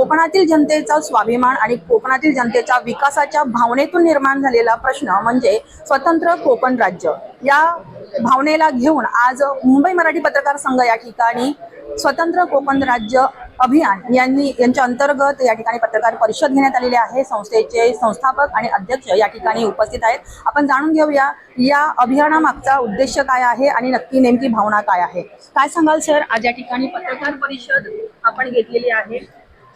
कोकणातील जनतेचा स्वाभिमान आणि कोकणातील जनतेच्या विकासाच्या भावनेतून निर्माण झालेला प्रश्न म्हणजे स्वतंत्र कोकण राज्य. या भावनेला घेऊन आज मुंबई मराठी पत्रकार संघ या ठिकाणी स्वतंत्र कोकण राज्य अभियान यांनी यांच्या अंतर्गत या ठिकाणी पत्रकार परिषद घेण्यात आलेली आहे. संस्थेचे संस्थापक आणि अध्यक्ष या ठिकाणी उपस्थित आहेत. आपण जाणून घेऊया या अभियानामागचा उद्देश काय आहे आणि नक्की नेमकी भावना काय आहे? काय सांगाल सर? आज या ठिकाणी पत्रकार परिषद आपण घेतलेली आहे.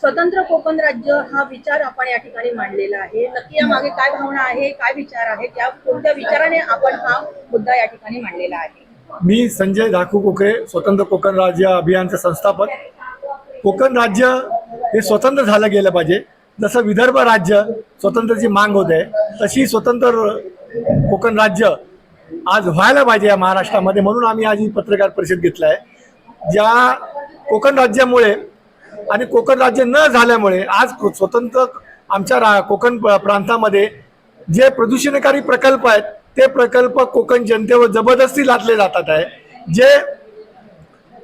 स्वतंत्र कोकण राज्य हा विचार आपण या ठिकाणी मांडलेला आहे. नक्की या मागे काय भावना आहे काय विचार आहेत या कोणत्या विचाराने आपण हा मुद्दा या ठिकाणी मांडलेला आहे? मी संजय धाकू कोकरे स्वतंत्र कोकण राज्य अभियानचे संस्थापक. कोकण राज्य हे स्वतंत्र झालं गेलं पाहिजे. जसं विदर्भ राज्य स्वतंत्रची मांग होते तशी स्वतंत्र कोकण राज्य आज व्हायला पाहिजे या महाराष्ट्रामध्ये म्हणून आम्ही आज ही पत्रकार परिषद घेतला आहे. ज्या कोकण राज्यामुळे आणि कोकण राज्य न झाल्यामुळे आज स्वतंत्र आमच्या रा कोकण प्रांतामध्ये जे प्रदूषणकारी प्रकल्प आहेत ते प्रकल्प कोकण जनतेवर जबरदस्ती लादले जातात आहे. जे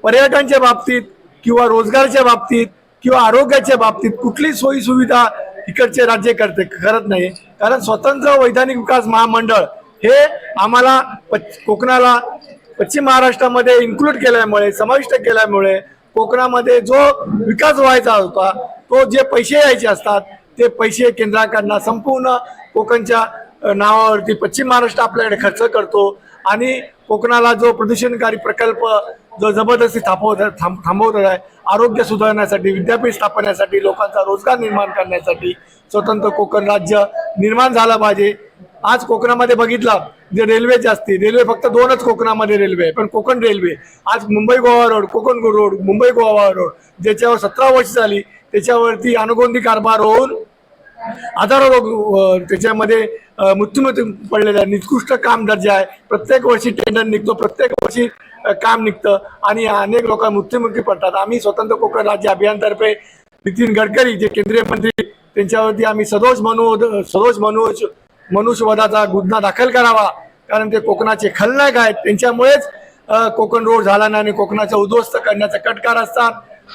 पर्यटनच्या बाबतीत किंवा रोजगारच्या बाबतीत किंवा आरोग्याच्या बाबतीत कुठली सोयी सुविधा इकडचे राज्य करते करत नाही. कारण स्वतंत्र वैधानिक विकास महामंडळ हे आम्हाला पच कोकणाला पश्चिम महाराष्ट्रामध्ये इन्क्लूड केल्यामुळे समाविष्ट केल्यामुळे कोकणामध्ये जो विकास व्हायचा होता तो जे पैसे यायचे असतात ते पैसे केंद्राकडनं संपूर्ण कोकणच्या नावावरती पश्चिम महाराष्ट्र आपल्याकडे खर्च करतो आणि कोकणाला जो प्रदूषणकारी प्रकल्प जो जबरदस्ती थांबवत थांब थांबवत आहे आरोग्य सुधारण्यासाठी विद्यापीठ स्थापण्यासाठी लोकांचा रोजगार निर्माण करण्यासाठी स्वतंत्र कोकण राज्य निर्माण झालं पाहिजे. आज कोकणामध्ये बघितला जे रेल्वेचे असतील. रेल्वे फक्त दोनच कोकणामध्ये रेल्वे आहे. पण कोकण रेल्वे आज Mumbai Goa road Konkan road Mumbai Goa road ज्याच्यावर सतरा वर्ष झाली त्याच्यावरती अनुगोंदी कारभार होऊन हजारो लोक त्याच्यामध्ये अ, पडलेले आहे निकृष्ट काम दर्जा आहे. प्रत्येक वर्षी टेंडर निघतो. प्रत्येक वर्षी काम निघतं. आणि अनेक लोक मृत्यूमुखी पडतात. आम्ही स्वतंत्र कोकण राज्य अभियानतर्फे नितीन गडकरी जे केंद्रीय मंत्री त्यांच्यावरती आम्ही सदोष मनोज सदोष मनोज मनुष्यवधाचा गुन्हा दाखल करावा कारण ते कोकणाचे खलनायक आहेत. त्यांच्यामुळेच कोकण रोड झाला नाही आणि कोकणाचा उद्ध्वस्त करण्याचा कटकार असता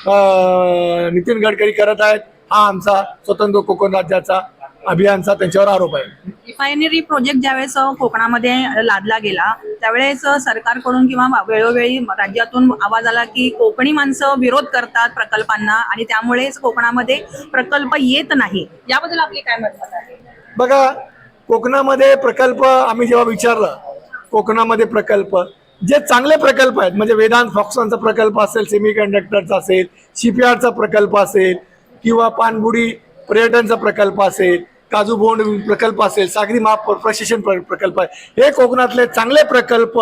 अ, नितीन गडकरी करत आहेत. हा आमचा स्वतंत्र कोकण राज्याचा अभियानचा त्यांच्यावर आरोप आहे. रिफायनरी प्रोजेक्ट ज्यावेळेस कोकणामध्ये लादला गेला त्यावेळेस सरकारकडून किंवा वेळोवेळी राज्यातून आवाज आला की कोकणी माणसं विरोध करतात प्रकल्पांना आणि त्यामुळेच कोकणामध्ये प्रकल्प येत नाही. याबद्दल आपली काय मत आहे? बघा कोकणामध्ये प्रकल्प आम्ही जेव्हा विचारलं कोकणामध्ये प्रकल्प जे चांगले प्रकल्प आहेत म्हणजे वेदांत फॉक्सॉनचा प्रकल्प असेल सेमी कंडक्टरचा असेल शिपयार्डचा प्रकल्प असेल किंवा पाणबुडी पर्यटनचा प्रकल्प असेल काजू बोंड प्रकल्प असेल सागरी महा प्रशिक्षण प्र- प्रकल्प आहे. हे कोकणातले चांगले प्रकल्प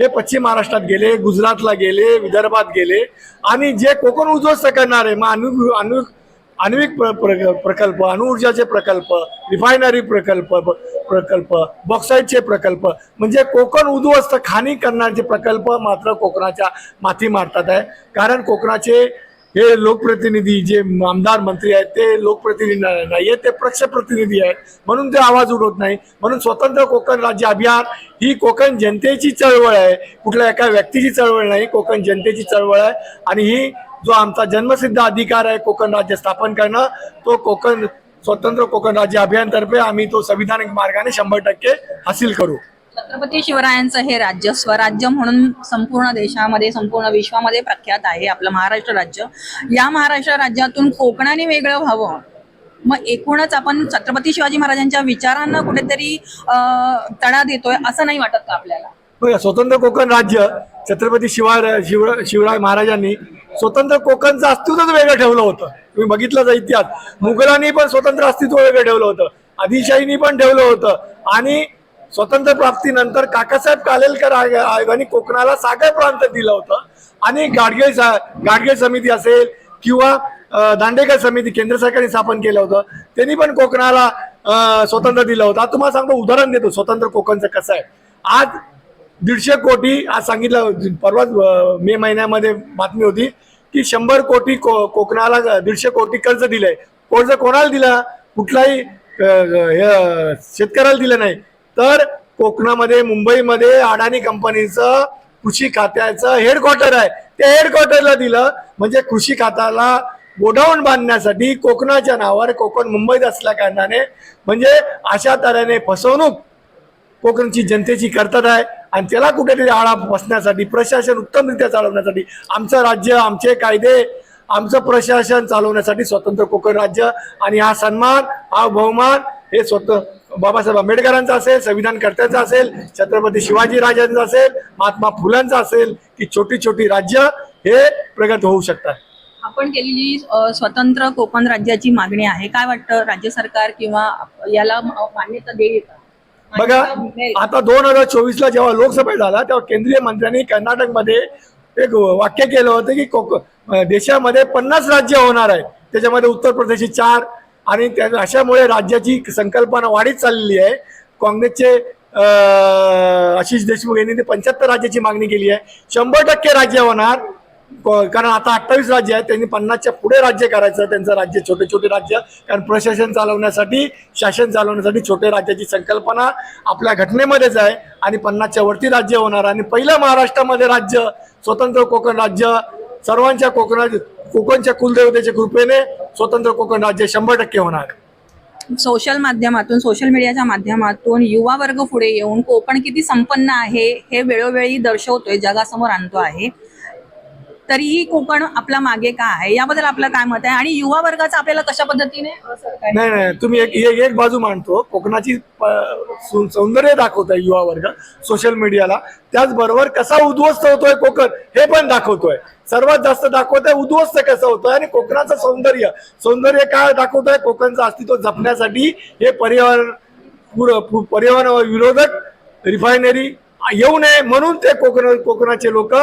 हे पश्चिम महाराष्ट्रात गेले गुजरातला गेले विदर्भात गेले आणि जे कोकण उद्ध्वस्त करणारे मग अनु अनु आण्विक प्र- प्र- प्रकल्प अणुऊर्जाचे प्रकल्प रिफायनरी प्रकल्प प्रकल्प बॉक्साईटचे प्रकल्प. म्हणजे कोकण उद्ध्वस्त खाणी करण्याचे प्रकल्प मात्र कोकणाच्या माथी मारतात आहे. कारण कोकणाचे हे लोकप्रतिनिधी जे आमदार मंत्री आहेत ते लोकप्रतिनिधी नाही आहेत ते पक्षप्रतिनिधी आहेत. म्हणून ते आवाज उडवत नाही. म्हणून स्वतंत्र कोकण राज्य अभियान ही कोकण जनतेची चळवळ आहे. कुठल्या एका व्यक्तीची चळवळ नाही कोकण जनतेची चळवळ आहे. आणि ही जो आमचा जन्मसिद्ध अधिकार आहे कोकण राज्य स्थापन करणं तो कोकण स्वतंत्र कोकण राज्य अभियानतर्फे आम्ही तो संविधानिक मार्गाने शंभर टक्के हासिल करू. छत्रपती शिवरायांचं हे राज्य स्वराज्य म्हणून संपूर्ण देशामध्ये संपूर्ण विश्वामध्ये प्रख्यात आहे आपलं महाराष्ट्र राज्य. या महाराष्ट्र राज्यातून कोकणाने वेगळं व्हावं. मग एकूणच आपण छत्रपती शिवाजी महाराजांच्या विचारांना कुठेतरी तडा देतोय असं नाही वाटत का आपल्याला? स्वतंत्र कोकण राज्य छत्रपती शिवाय शिव शिवराय महाराजांनी स्वतंत्र कोकणचं अस्तित्वच वेगळं ठेवलं होतं. तुम्ही बघितलं इतिहास. मुघलांनी पण स्वतंत्र अस्तित्व वेगळं ठेवलं होतं. आदिशाहीनी पण ठेवलं होतं. आणि स्वतंत्र प्राप्तीनंतर काकासाहेब कालेलकर आयोगाने कोकणाला सागर प्रांत दिलं होतं. आणि गाडगे सा- समिती असेल किंवा दांडेकर समिती केंद्र सरकारने स्थापन केलं होतं. त्यांनी पण कोकणाला स्वतंत्र दिलं होतं. तुम्हाला सांगतो उदाहरण देतो. स्वतंत्र कोकणचं कसं आहे? आज दीडशे कोटी आज सांगितलं परवाच मे महिन्यामध्ये बातमी होती. की शंभर कोटी को कोकणाला दीडशे कोटी कर्ज दिलंय. कर्ज कोणाला दिलं? कुठलाही शेतकऱ्याला दिलं नाही. तर कोकणामध्ये मुंबईमध्ये अडाणी कंपनीचं कृषी खात्याचं हेडक्वार्टर आहे. त्या हेडक्वार्टरला दिलं. म्हणजे कृषी खात्याला गोडाऊन बांधण्यासाठी कोकणाच्या नावावर कोकण मुंबईत असल्या कारणाने म्हणजे अशा तऱ्हेने फसवणूक कोकणची जनतेची करतात आहे. आणि त्याला कुठेतरी आळा बसण्यासाठी प्रशासन उत्तमरित्या चालवण्यासाठी आमचं राज्य आमचे कायदे आमचं प्रशासन चालवण्यासाठी स्वतंत्र कोकण राज्य आणि हा सन्मान हा बहुमान हे स्वतः बाबासाहेब आंबेडकरांचा असेल संविधानकर्त्यांचा असेल छत्रपती शिवाजी राजांचा असेल महात्मा फुलांचा असेल की छोटी छोटी राज्य हे प्रगत होऊ शकतात. आपण केलेली स्वतंत्र कोकण राज्याची मागणी आहे. काय वाटतं राज्य सरकार किंवा याला मान्यता देईल का? बघा? आता दोन हजार चोवीस ला जेव्हा लोकसभा झाला तेव्हा केंद्रीय मंत्र्यांनी कर्नाटकमध्ये एक वाक्य केलं होतं की कोक देशामध्ये पन्नास राज्य होणार आहे त्याच्यामध्ये उत्तर प्रदेशची चार आणि त्या अशामुळे राज्याची संकल्पना वाढीत चाललेली आहे. काँग्रेसचे आशिष देशमुख यांनी पंच्याहत्तर राज्याची मागणी केली आहे. शंभर टक्के राज्य होणार. कारण आता अठ्ठावीस राज्य आहेत त्यांनी पन्नासच्या पुढे राज्य करायचं त्यांचं राज्य छोटे छोटे राज्य. कारण प्रशासन चालवण्यासाठी शासन चालवण्यासाठी छोटे राज्याची संकल्पना आपल्या घटनेमध्येच आहे आणि पन्नासच्या वरती राज्य होणार आणि पहिलं महाराष्ट्रामध्ये राज्य स्वतंत्र कोकण राज्य सर्वांच्या कोकणा कोकणच्या कुलदेवतेच्या कृपेने स्वतंत्र कोकण राज्य शंभर टक्के होणार. सोशल माध्यमातून सोशल मीडियाच्या माध्यमातून युवा वर्ग पुढे येऊन कोकण किती संपन्न आहे हे वेळोवेळी दर्शवतोय जगासमोर आणतो आहे. तरीही कोकण आपला मागे का आहे? याबद्दल आपलं काय मत आहे? आणि युवा वर्गाचं आपल्याला कशा पद्धतीने नाही नाही तुम्ही एक एक एक बाजू मांडतो. कोकणाची सौंदर्य दाखवतोय युवा वर्ग सोशल मीडियाला. त्याचबरोबर कसा उद्ध्वस्त होतोय कोकण हे पण दाखवतोय. सर्वात जास्त दाखवतोय उद्ध्वस्त कसं होतोय आणि कोकणाचं सौंदर्य. सौंदर्य काय दाखवतोय? कोकणचं अस्तित्व जपण्यासाठी हे पर्यावरण पर्यावरण विरोधक रिफायनरी येऊ नये म्हणून ते कोकण कोकणाचे लोक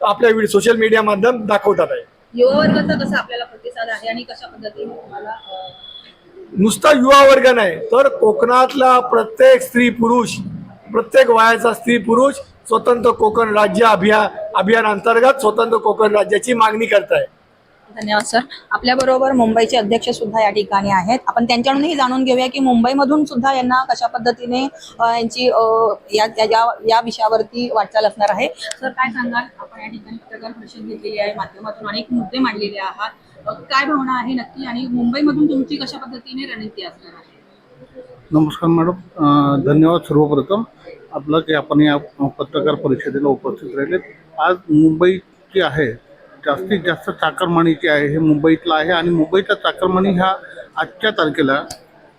आपल्या सोशल मीडिया माध्यम दाखवतात आहे. युवा वर्गाचा कसा आपल्याला प्रतिसाद आहे आणि कशा पद्धतीने तुम्हाला नुसता युवा वर्ग नाही तर कोकणातला प्रत्येक स्त्री पुरुष प्रत्येक वयाचा स्त्री पुरुष स्वतंत्र कोकण राज्य अभियान अभियान अंतर्गत स्वतंत्र कोकण राज्याची मागणी करत आहे धन्यवाद सर आपल्याबरोबर मुंबईचे अध्यक्ष सुद्धा या ठिकाणी आहेत. आपण त्यांच्याकडूनही जाणून घेऊया की मुंबईमधून सुद्धा यांना कशा पद्धतीने यांची या या- या- विषयावरती वाटचाल असणार आहे. सर काय सांगाल? आपण या ठिकाणी पत्रकार परिषद घेतलेली आहे माध्यमातून अनेक मुद्दे मांडलेले आहात. काय भावना आहे नक्की? आणि मुंबईमधून तुमची कशा पद्धतीने रणनीती असणार आहे? नमस्कार मॅडम धन्यवाद सर्वप्रथम. आपलं की आपण या पत्रकार परिषदेला उपस्थित राहिले आज मुंबई जी आहे जास्तीत जास्त चाकरमानीची आहे हे मुंबईतलं आहे आणि मुंबईचा चाकरमानी हा आजच्या तारखेला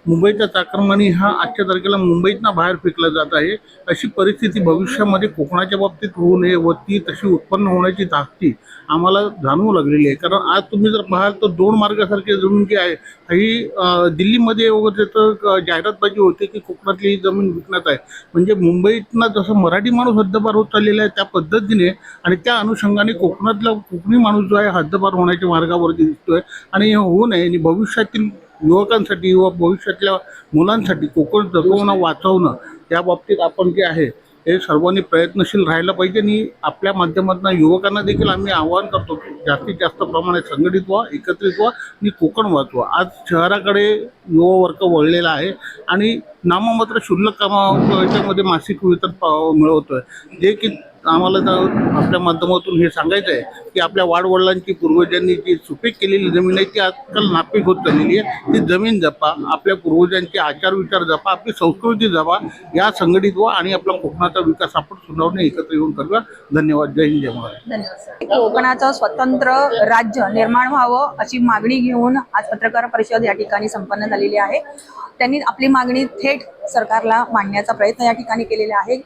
मुंबईचा चाकरमानी हा आजच्या तारखेला मुंबईतनं बाहेर फेकला जात आहे. अशी परिस्थिती भविष्यामध्ये कोकणाच्या बाबतीत होऊ नये व ती तशी उत्पन्न होण्याची धाकटी आम्हाला जाणवू लागलेली आहे. कारण आज तुम्ही जर पाहाल तर दोन मार्गासारखी जमीन जी आहे ही दिल्लीमध्ये वगैरे तर जाहिरातबाजी होते की कोकणातली ही जमीन विकण्यात आहे. म्हणजे मुंबईतनं जसं मराठी माणूस हद्दपार होत चाललेला आहे त्या पद्धतीने आणि त्या अनुषंगाने कोकणातला कोकणी माणूस जो आहे हद्दपार होण्याच्या मार्गावरती दिसतोय आणि हे होऊ नये आणि भविष्यातील युवकांसाठी व भविष्यातल्या मुलांसाठी कोकण जगवणं वाचवणं या बाबतीत आपण जे आहे हे सर्वांनी प्रयत्नशील राहायला पाहिजे आणि आपल्या माध्यमातून युवकांना देखील आम्ही आवाहन करतो की जास्तीत जास्त प्रमाणात संघटित व्हा एकत्रित व्हा आणि कोकण वाचवा. आज शहराकडे युवा वर्ग वळलेला आहे आणि नाममात्र क्षुल्लक कामा याच्यामध्ये मासिक वेतन पा- मिळवतोय. जे की आम्हाला तर आपल्या माध्यमातून हे सांगायचं आहे की आपल्या वाडवडिलांची पूर्वजांनी जी सुपीक केलेली जमीन आहे ती आजकाल नापीक होत चाललेली आहे. ती जमीन जपा आपल्या पूर्वजांचे आचार विचार जपा आपली संस्कृती जपा या संघटित व्हा आणि आपला कोकणाचा विकास आपण सुनावणे एकत्र येऊन करूया. धन्यवाद. जय हिंद जय महाराज धन्यवाद कोकणाचं स्वतंत्र राज्य निर्माण व्हावं अशी मागणी घेऊन आज पत्रकार परिषद या ठिकाणी संपन्न झालेली आहे. त्यांनी आपली मागणी थेट सरकारला मांडण्याचा प्रयत्न या ठिकाणी केलेला आहे.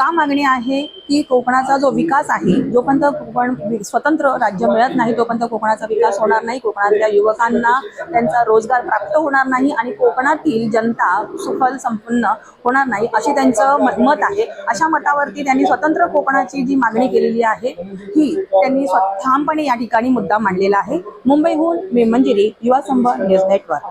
का मागणी आहे की कोकणाचा जो विकास आहे जोपर्यंत कोकण स्वतंत्र राज्य मिळत नाही तोपर्यंत कोकणाचा विकास होणार नाही कोकणातल्या युवकांना त्यांचा रोजगार प्राप्त होणार नाही आणि कोकणातील जनता सुफल संपन्न होणार नाही अशी त्यांचं मत आहे. अशा मतावरती त्यांनी स्वतंत्र कोकणाची जी मागणी केलेली आहे ही त्यांनी स्व- ठामपणे या ठिकाणी मुद्दा मांडलेला आहे. मुंबईहून मी मंजिरी युवा संभ न्यूज नेटवर्क.